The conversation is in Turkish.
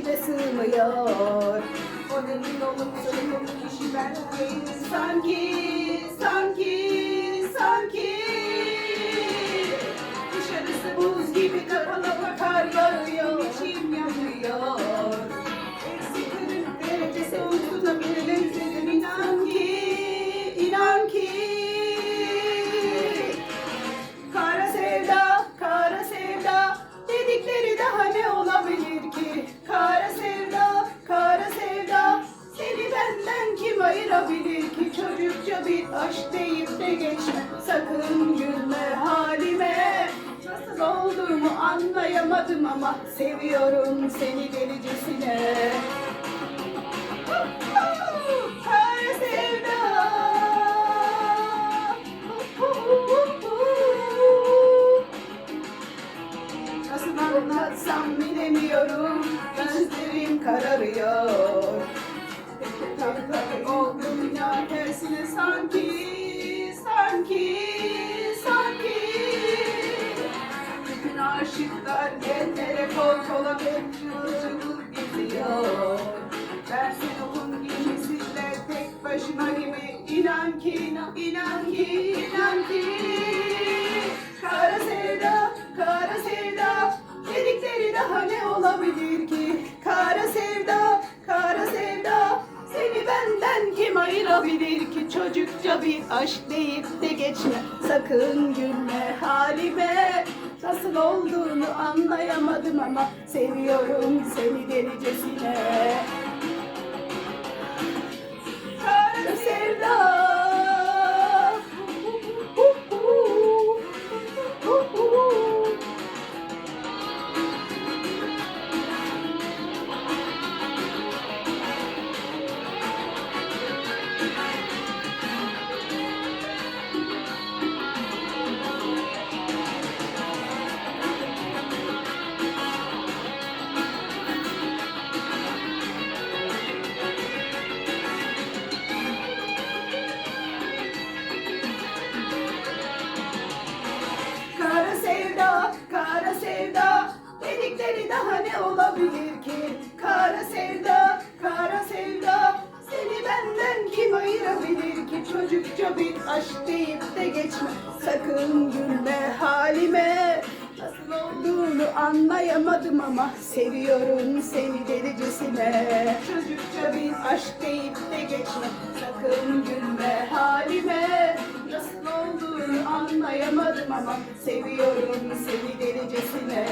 içime sığmıyor. O derin olup sönük kişi ben Sanki, sanki, sanki. Dışarısı buz gibi kapalı geçme sakın gülme halime. Nasıl olduğumu anlayamadım ama seviyorum seni delicesine. Kara sevda. Nasıl anlatsam bilemiyorum. Gözlerim kararıyor İnan ki inan, inan ki inan ki Kara sevda, kara sevda Dedikleri daha ne olabilir ki? Kara sevda, kara sevda Seni benden kim ayırabilir ki? Çocukça bir aşk deyip de geçme Sakın gülme halime Nasıl olduğunu anlayamadım ama Seviyorum seni delicesine Sakın gülme halime. Nasıl olduğunu anlayamadım ama Seviyorum seni delicesine Çocukça bir aşk deyip de geçme. Sakın gülme halime. Nasıl olduğunu anlayamadım ama Seviyorum seni delicesine